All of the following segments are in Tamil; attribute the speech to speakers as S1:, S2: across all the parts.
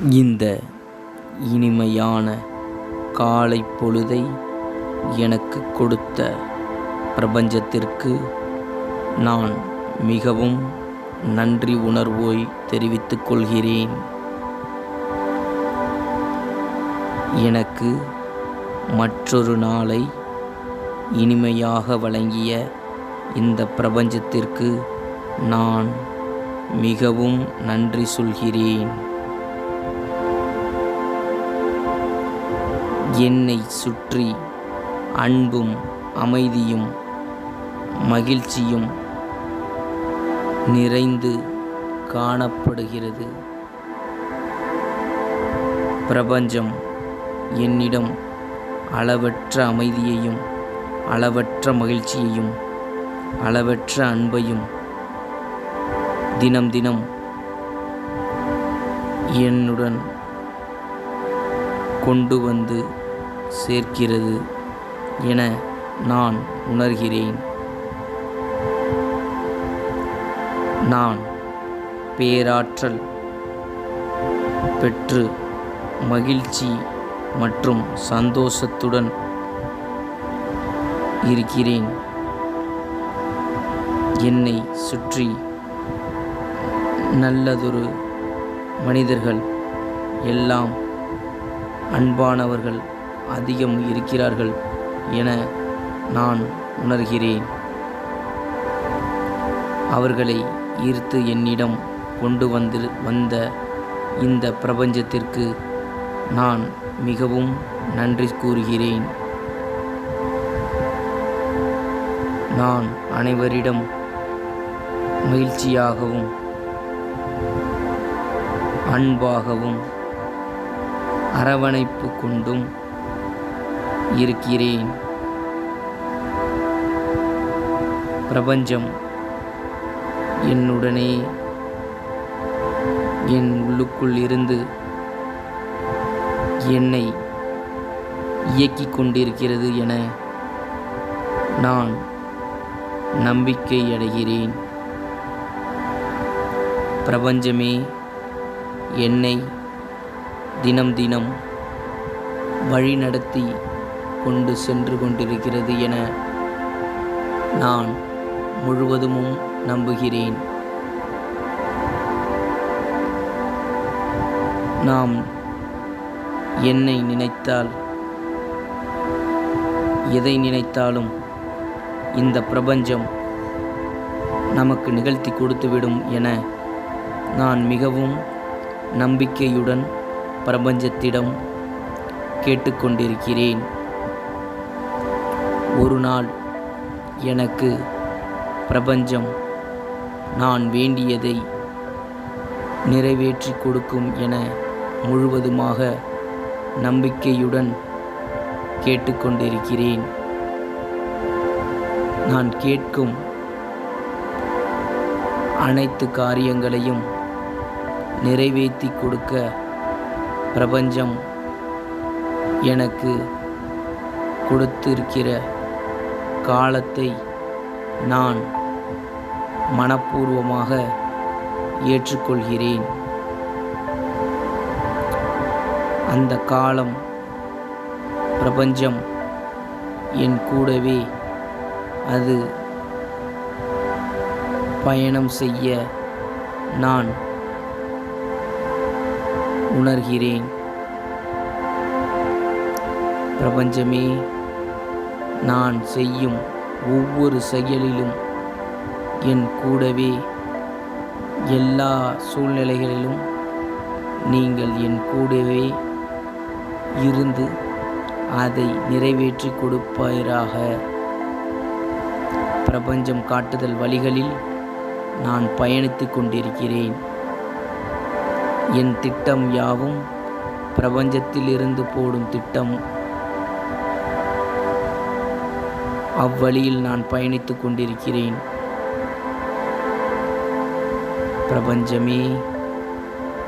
S1: இந்த இனிமையான காலை பொழுதை எனக்கு கொடுத்த பிரபஞ்சத்திற்கு நான் மிகவும் நன்றி உணர்வோய் தெரிவித்துக் கொள்கிறேன். எனக்கு மற்றொரு நாளை இனிமையாக வழங்கிய இந்த பிரபஞ்சத்திற்கு நான் மிகவும் நன்றி சொல்கிறேன். என்னை சுற்றி அன்பும் அமைதியும் மகிழ்ச்சியும் நிறைந்து காணப்படுகிறது. பிரபஞ்சம் என்னிடம் அளவற்ற அமைதியையும் அளவற்ற மகிழ்ச்சியையும் அளவற்ற அன்பையும் தினம் தினம் என்னுடன் கொண்டு வந்து சேர்க்கிறது என நான் உணர்கிறேன். நான் பேராற்றல் பெற்று மகிழ்ச்சி மற்றும் சந்தோஷத்துடன் இருக்கிறேன். என்னை சுற்றி நல்லதொரு மனிதர்கள் எல்லாம் அன்பானவர்கள். அதிகம் இருக்கிறார்கள் என நான் உணர்கிறேன். அவர்களை ஈர்த்து என்னிடம் கொண்டு வந்து வந்த இந்த பிரபஞ்சத்திற்கு நான் மிகவும் நன்றி கூறுகிறேன். நான் அனைவரிடம் மகிழ்ச்சியாகவும் அன்பாகவும் அரவணைப்பு கொண்டும் இருக்கிறேன். பிரபஞ்சம் என்னுடனே என் உள்ளுக்குள் இருந்து என்னை இயக்கிக் கொண்டிருக்கிறது என நான் நம்பிக்கை அடைகிறேன். பிரபஞ்சமே என்னை தினம் தினம் வழிநடத்தி கொண்டு சென்று கொண்டிருக்கிறது என நான் முழுவதும் நம்புகிறேன். நாம் என்னை நினைத்தால் எதை நினைத்தாலும் இந்த பிரபஞ்சம் நமக்கு நிகழ்த்தி கொடுத்துவிடும் என நான் மிகவும் நம்பிக்கையுடன் பிரபஞ்சத்திடம் கேட்டுக்கொண்டிருக்கிறேன். ஒரு நாள் எனக்கு பிரபஞ்சம் நான் வேண்டியதை நிறைவேற்றி கொடுக்கும் என முழுவதுமாக நம்பிக்கையுடன் கேட்டுக்கொண்டிருக்கிறேன். நான் கேட்கும் அனைத்து காரியங்களையும் நிறைவேற்றி கொடுக்க பிரபஞ்சம் எனக்கு கொடுத்திருக்கிற காலத்தை நான் மனப்பூர்வமாக ஏற்றுக்கொள்கிறேன். அந்த காலம் பிரபஞ்சம் என் கூடவே அது பயணம் செய்ய நான் உணர்கிறேன். பிரபஞ்சமே நான் செய்யும் ஒவ்வொரு செயலிலும் என் கூடவே எல்லா சூழ்நிலைகளிலும் நீங்கள் என் கூடவே இருந்து அதை நிறைவேற்றி கொடுப்பாயிராக பிரபஞ்சம் காட்டுதல் வழிகளில் நான் பயணித்து கொண்டிருக்கிறேன். என் திட்டம் யாவும் பிரபஞ்சத்திலிருந்து போடும் திட்டம் அவ்வழியில் நான் பயணித்து கொண்டிருக்கிறேன். பிரபஞ்சமே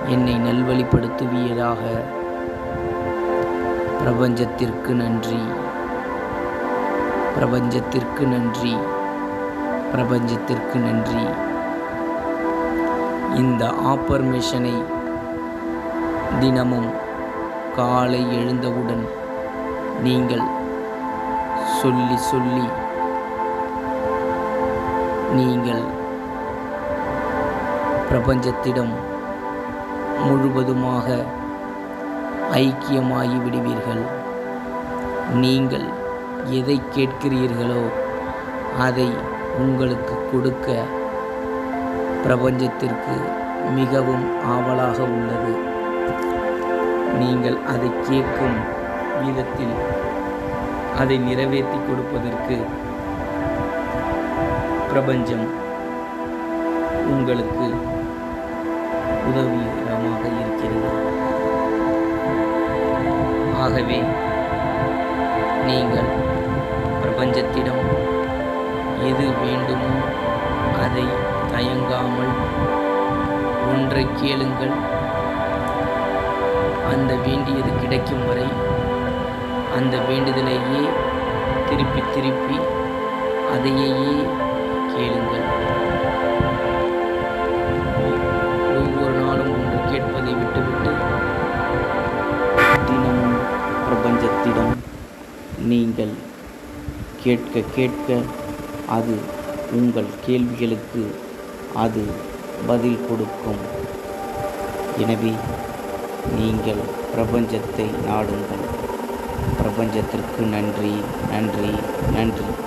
S1: என்னை நல்வழிப்படுத்துவியதாக பிரபஞ்சத்திற்கு நன்றி. பிரபஞ்சத்திற்கு நன்றி. பிரபஞ்சத்திற்கு நன்றி. இந்த ஆப்பர்மேஷனை தினமும் காலை எழுந்தவுடன் நீங்கள் சொல்லி சொல்லி நீங்கள் பிரபஞ்சத்திடம் முழுவதுமாக ஐக்கியமாகி விடுவீர்கள் நீங்கள் எதை கேட்கிறீர்களோ அதை உங்களுக்கு கொடுக்க பிரபஞ்சத்திற்கு மிகவும் ஆவலாக உள்ளது. நீங்கள் அதை கேட்கும் விதத்தில் அதை நிறைவேற்றி கொடுப்பதற்கு பிரபஞ்சம் உங்களுக்கு உதவிகரமாக இருக்கிறது. ஆகவே நீங்கள் பிரபஞ்சத்திடம் எது வேண்டுமோ அதை தயங்காமல் ஒன்றை கேளுங்கள். அந்த வேண்டியது கிடைக்கும் வரை அந்த வேண்டுதலையே திருப்பி திருப்பி அதையே கேளுங்கள். ஒவ்வொரு நாளும் ஒன்று கேட்பதை விட்டுவிட்டு தினமும் பிரபஞ்சத்திடம் நீங்கள் கேட்க கேட்க அது உங்கள் கேள்விகளுக்கு அது பதில் கொடுக்கும். எனவே நீங்கள் பிரபஞ்சத்தை நாடுங்கள். பிரபஞ்சத்திற்கு நன்றி நன்றி நன்றி.